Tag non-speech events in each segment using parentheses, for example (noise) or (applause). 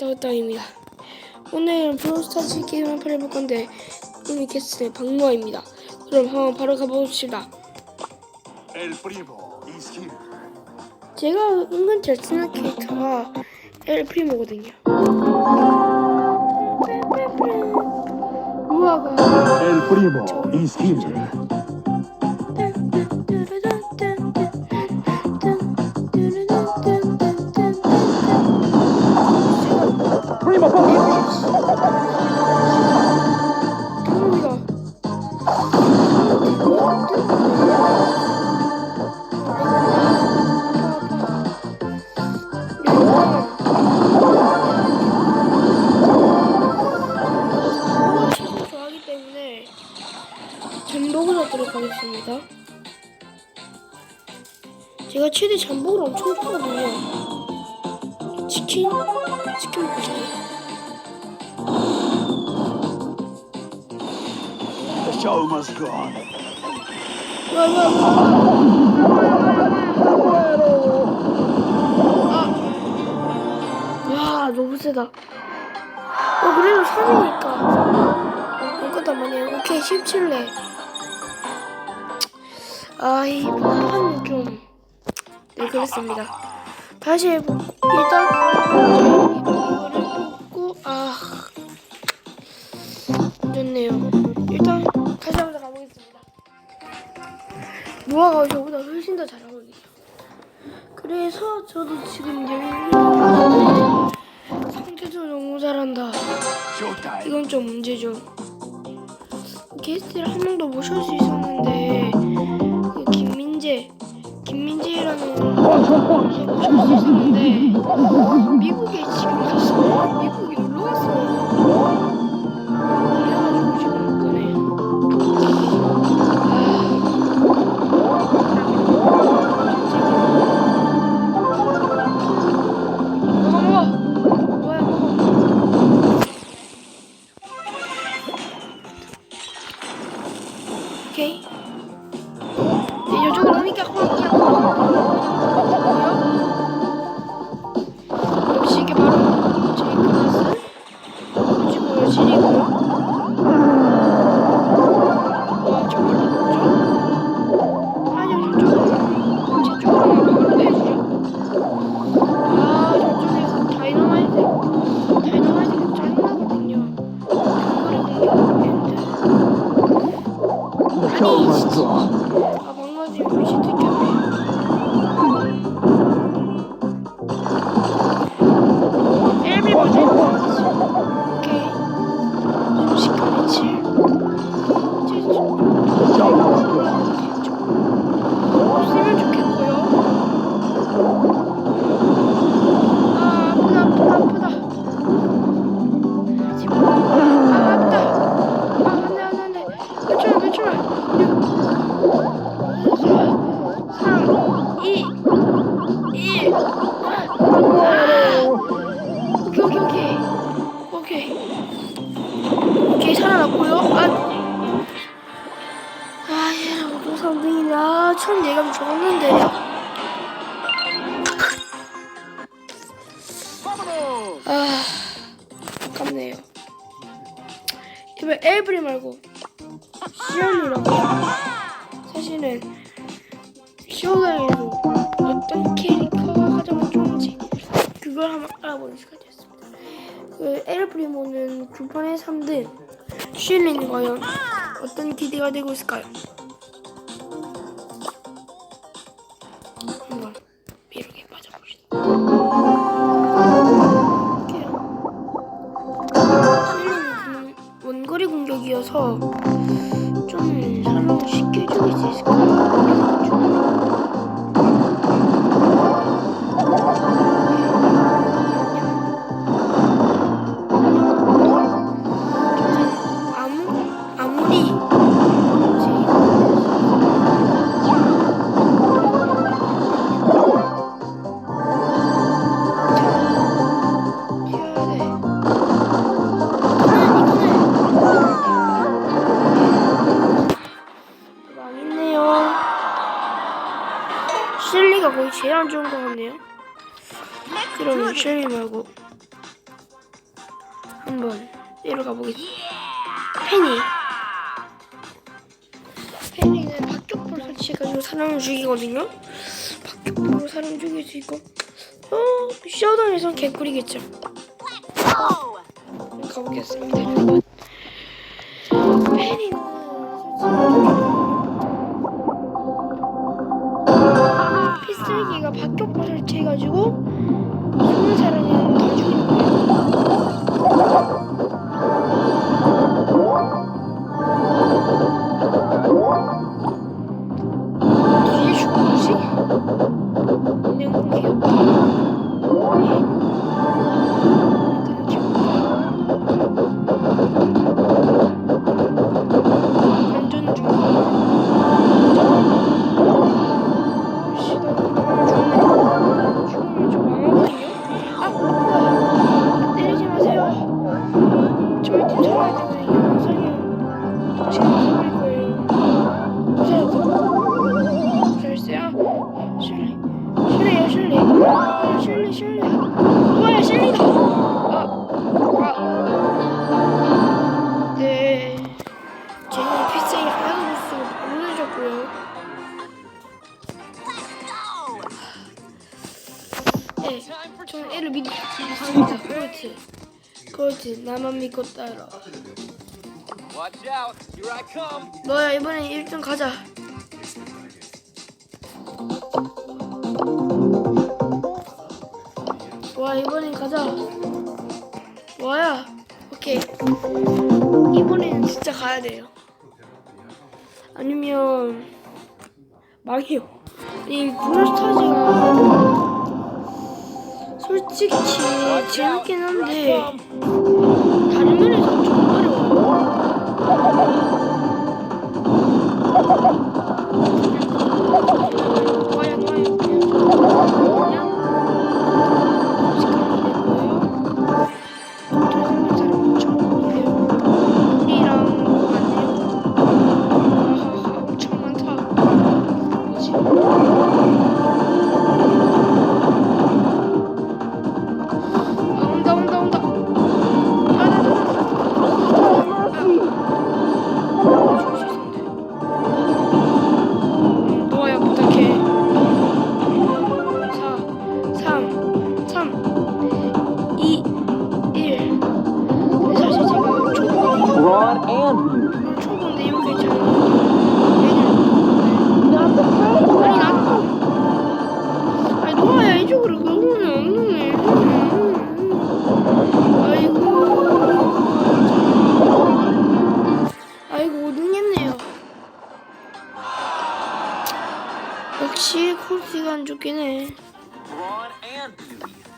따따입니다. 오늘 브로스타즈 게임 한판 해볼 건데 오늘 게스트는 박노아입니다. 그럼 한번 바로 가봅시다. 제가 은근 잘 쓰는 캐릭터가 엘 프리모거든요. 우아가 primo is here. Primo Oh, my God. 치킨 먹고 싶어요. The show must go on. 와, 너무 세다. 어, 그래도 3이니까. 이거다 뭐냐. 오케이, 17래. 아, 이 판은 좀. 네, 그랬습니다. 다시 일단, 아. 안 좋네요. 일단, 다시 한번 더 가보겠습니다. 무화가 저보다 훨씬 더 잘하거든요. 그래서 저도 지금 상대도 너무 잘한다. 이건 좀 문제죠. 게스트를 한명더 모실 수 있었는데 그 김민재, 김민재라는 모실 수 있었는데 미국에 지금 갔어. 미국 Vámonos. 아, 아깝네요. 이번 에브리 말고, 시연이라고. 사실은, 쇼가에서 어떤 캐릭터가 가장 좋은지, 그걸 한번 알아보는 시간이었습니다. 그, 에르프리모는 9판에 3등, 쉴리는 과연 어떤 기대가 되고 있을까요? 안 좋은 것 같네요. 그럼 셸리 말고 한번 내려가 보겠습니다. 페니. 페니는 박격포를 설치해가지고 사람을 죽이거든요. 박격포로 사람 죽일 수 있고, 어, 쇼다운에선 개꿀이겠죠. 가보겠습니다. 페니 숨은 네, 저는 애를 믿, 믿습니다. 그렇지. 그렇지. 나만 믿고 따라. 너야 이번엔 1등 가자. 와 이번엔 가자. 와야. 오케이. 이번에는 진짜 가야 돼요. 아니면 망해요. 이 브롤스타즈가 솔직히 재밌긴 한데 다른 면에서 좀 어려워요. 역시 코스가 안 좋긴 해. Beauty.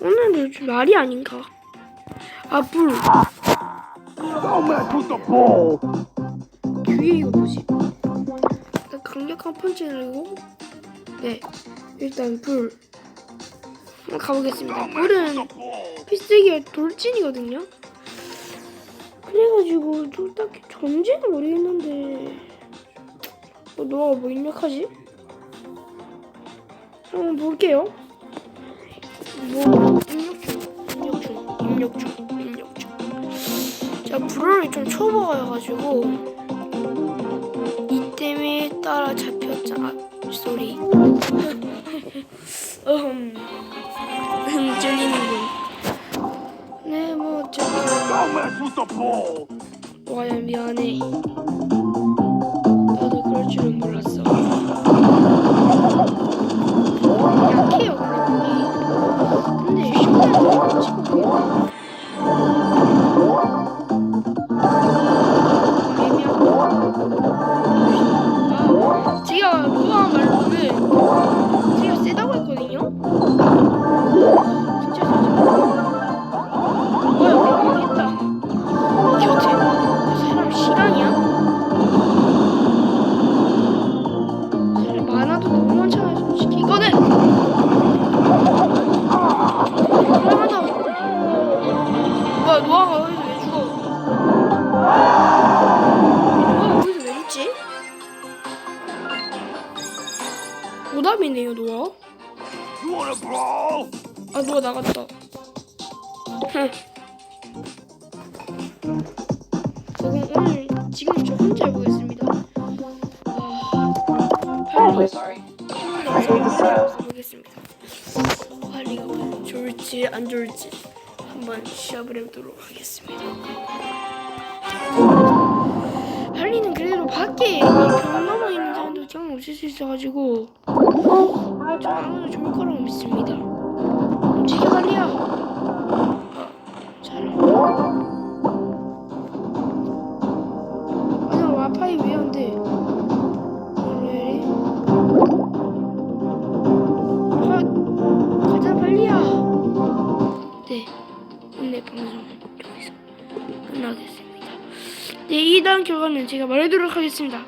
오늘도 좀 말이 아닌가? 아, 불. 뒤에 이거 뭐지? 일단 강력한 펀치를 내고 네 일단 불 한번 가보겠습니다 불은 피스기가 돌진이거든요 그래가지고 좀 딱히 전지는 모르겠는데 어, 너가 뭐 입력하지? 한번 볼게요. 뭐 입력 중 입력 중 입력 중 입력 중 제가 불을 좀 초보여가지고 이 때문에 따라 잡혔잖아 소리. (laughs) 음, 음 들리는군. 네뭐 어쨌든 Don't mess with the ball. 와야 미안해. 나도 그럴 줄은 몰랐 노아. Wanna brawl? 아 누가 나갔다. 흥. 저건 오늘 지금 저 혼자 해보겠습니다. 아, 빨리 Sorry. 보겠습니다. 빨리가 과연 좋을지 안 좋을지 한번 시합을 해보도록 하겠습니다. 할리는 그래도 밖에 넘어 있는 없을 수 있어가지고 좀 아무도 좋을 거라고 믿습니다. 움직여 할리야. 어, 잘해. 아니 와파이 왜 안 돼? 아, 가자 빨리야. 네, 오늘 방송은 여기서 끝나겠습니다. 네, 2단 결과는 제가 말해도록 하겠습니다.